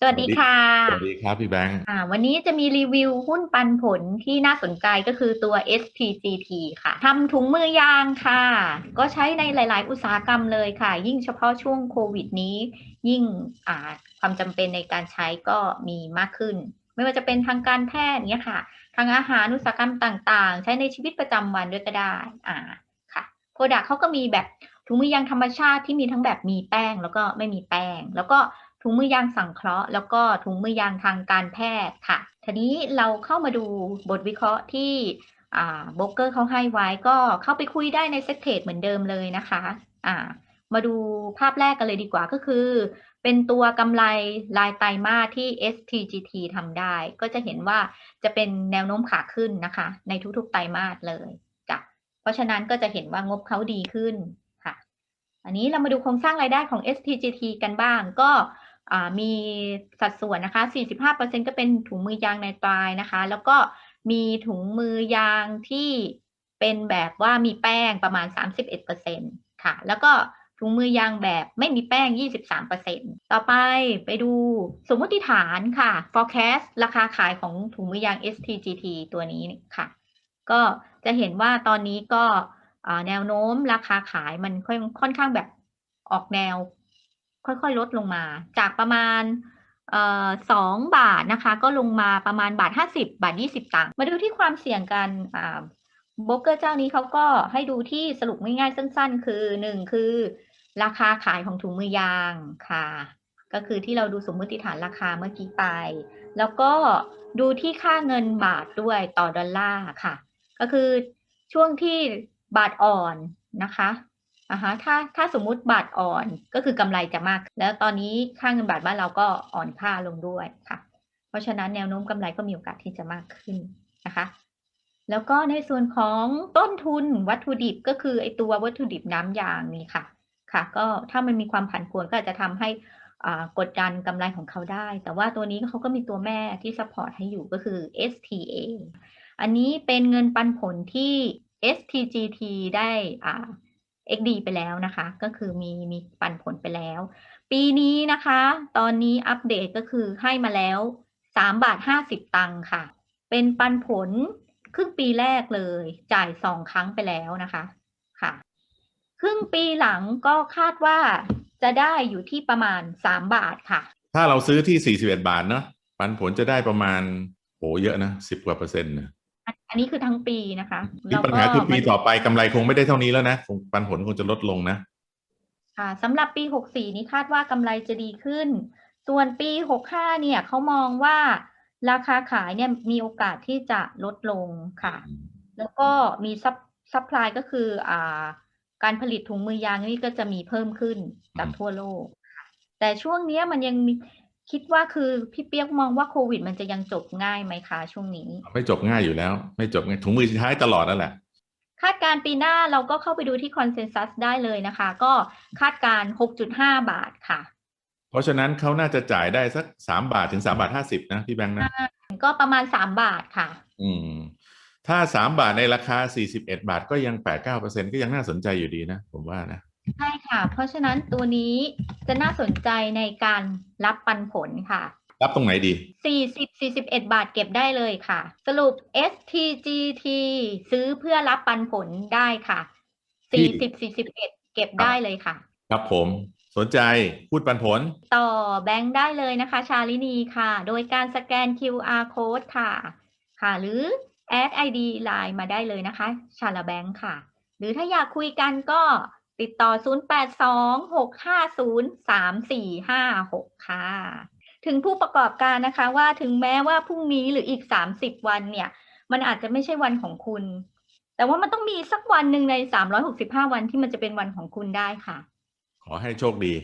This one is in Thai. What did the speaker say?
สวัสดีค่ะ สวัสดีครับพี่แบงค์อ่าวันนี้จะมีรีวิวหุ้นปันผลที่น่าสนใจก็คือตัว STGT ค่ะทำถุงมือยางค่ะ ก็ใช้ในหลาย ๆ อุตสาหกรรมเลยค่ะ ยิ่งเฉพาะช่วงโควิดนี้ ยิ่งอ่าความจำเป็นในการใช้ก็มีมากขึ้น ไม่ว่าจะเป็นทางการแพทย์เนี้ยค่ะ ทางอาหารอุตสาหกรรมต่าง ๆ ใช้ในชีวิตประจำวันด้วยก็ได้อ่าค่ะโปรดักเขาก็มีแบบถุงมือยางธรรมชาติที่มีทั้งแบบมีแป้งแล้วก็ไม่มีแป้งแล้วก็ ถุงมือยางสังเคราะห์ แล้วก็ถุงมือยางทางการแพทย์ค่ะ ทีนี้เราเข้ามาดูบทวิเคราะห์ที่อ่าโบรกเกอร์เขาให้ไว้ก็เข้าไปคุยได้ในเซ็ตเทรดเหมือนเดิมเลยนะคะอ่ามาดูภาพแรกกันเลยดีกว่าก็คือ เป็นตัวกำไรรายไตรมาสที่ STGT ทำได้ ก็จะเห็นว่าจะเป็นแนวโน้มขาขึ้นนะคะ ในทุกๆไตรมาสเลยจ้ะเพราะฉะนั้นก็จะเห็นว่างบเขาดีขึ้นค่ะ อันนี้เรามาดูโครงสร้างรายได้ของ STGT กันบ้าง ก็ มีสัดส่วนนะคะ 45%ก็เป็นถุงมือยางในตรายนะคะ แล้วก็มีถุงมือยางที่เป็นแบบว่ามีแป้งประมาณ 31%ค่ะ แล้วก็ถุงมือยางแบบไม่มีแป้ง 23%ต่อไปไปดูสมมติฐานค่ะ forecast ราคาขายของถุงมือยาง STGT ตัวนี้ค่ะ ก็จะเห็นว่าตอนนี้ก็แนวโน้มราคาขายมันค่อนข้างแบบออกแนว ค่อยๆ ลดลงมา จากประมาณออสองบาทนะคะ ก็ลงมาประมาณบาทห้าสิบบาทยี่สิบตังค์มาดูที่ความเสี่ยงกันโบรกเกอร์เจ้านี้เขาก็ให้ดูที่สรุปง่ายๆสั้น ๆ คือหนึ่งคือ ราคาขายของถุงมือยางค่ะ ก็คือที่เราดูสมมติฐานราคาเมื่อกี้ไป แล้วก็ดูที่ค่าเงินบาทด้วยต่อดอลลาร์ค่ะ ก็คือช่วงที่บาทอ่อนนะคะ อ่าฮะถ้าถ้าสมมุติบาทอ่อนก็คือกำไรจะมาก แล้วตอนนี้ค่าเงินบาทบ้านเราก็อ่อนค่าลงด้วยค่ะ เพราะฉะนั้นแนวโน้มกำไรก็มีโอกาสที่จะมากขึ้นนะคะ แล้วก็ในส่วนของต้นทุนวัตถุดิบก็คือไอตัววัตถุดิบน้ำยางนี่ค่ะค่ะ ก็ถ้ามันมีความผันผวนก็อาจจะทำให้อ่ากดดันกำไรของเขาได้ แต่ว่าตัวนี้เขาก็มีตัวแม่ที่ซัพพอร์ตให้อยู่ก็คือ STA อันนี้เป็นเงินปันผลที่ STGT ได้อ่า XD ไปแล้วนะคะ ก็คือมีมีปันผลไปแล้ว ปีนี้นะคะ ตอนนี้อัปเดตก็คือให้มาแล้ว3บาท50 ตังค์ค่ะ เป็นปันผลครึ่งปีแรกเลย จ่ายสองครั้งไปแล้วนะคะค่ะ ครึ่งปีหลังก็คาดว่าจะได้อยู่ที่ประมาณ 3 บาทค่ะ ถ้าเราซื้อที่ 41 บาทเนาะปันผลจะได้ประมาณโหเยอะนะสิบกว่าเปอร์เซ็นต์นะ อันอันนี้คือทั้งปีนะคะที่ปัญหาคือปีต่อไปกำไรคงไม่ได้เท่านี้แล้วนะคงปันผลคงจะลดลงนะค่ะสำหรับปี 64 นี้คาดว่ากำไรจะดีขึ้น ส่วนปี 65 เนี่ยเขามองว่าราคาขายเนี่ยมีโอกาสที่จะลดลงค่ะ แล้วก็มีซับซัพพลายก็คืออ่าการผลิตถุงมือยางนี่ก็จะมีเพิ่มขึ้นจากอืมทั่วโลกค่ะแต่ช่วงเนี้ยมันยังมี คิดว่าคือพี่เปียกมองว่าโควิด มันจะยังจบง่ายไหมคะช่วงนี้ ไม่จบง่ายอยู่แล้ว ไม่จบง่ายถุงมือสุดท้ายตลอดนั่นแหละ คาดการณ์ปีหน้าเราก็เข้าไปดูที่คอนเซนแซสได้เลยนะคะ ก็คาดการณ์6.5 บาทค่ะ เพราะฉะนั้นเขาน่าจะจ่ายได้สักสามบาทถึงสามบาทห้าสิบนะพี่แบงค์นะ ก็ประมาณ3บาทค่ะ อืม ถ้าสามบาทในราคาสี่สิบเอ็ดบาทก็ยังแปดเก้าเปอร์เซ็นก็ยังน่าสนใจอยู่ดีนะ ผมว่านะ ใช่ค่ะ เพราะฉะนั้นตัวนี้จะน่าสนใจในการรับปันผลค่ะ รับตรงไหนดี 40 41 บาทเก็บได้เลยค่ะ สรุป STGT ซื้อเพื่อรับปันผลได้ค่ะ 40 41 เก็บได้เลยค่ะ ครับผมสนใจพูดปันผล ต่อแบงค์ได้เลยนะคะ ชาลินีค่ะ โดยการสแกน QR code ค่ะ ค่ะ หรือ add ID Line มาได้เลยนะคะ ชาลาแบงค์ค่ะ หรือถ้าอยากคุยกันก็ ติดต่อ 0826503456 ค่ะ ถึงผู้ประกอบการนะคะว่าถึงแม้ว่าพรุ่งนี้หรืออีก 30 วันเนี่ย มันอาจจะไม่ใช่วันของคุณ แต่ว่ามันต้องมีสักวันหนึ่งใน 365 วันที่มันจะเป็นวันของคุณได้ค่ะ ขอให้โชคดี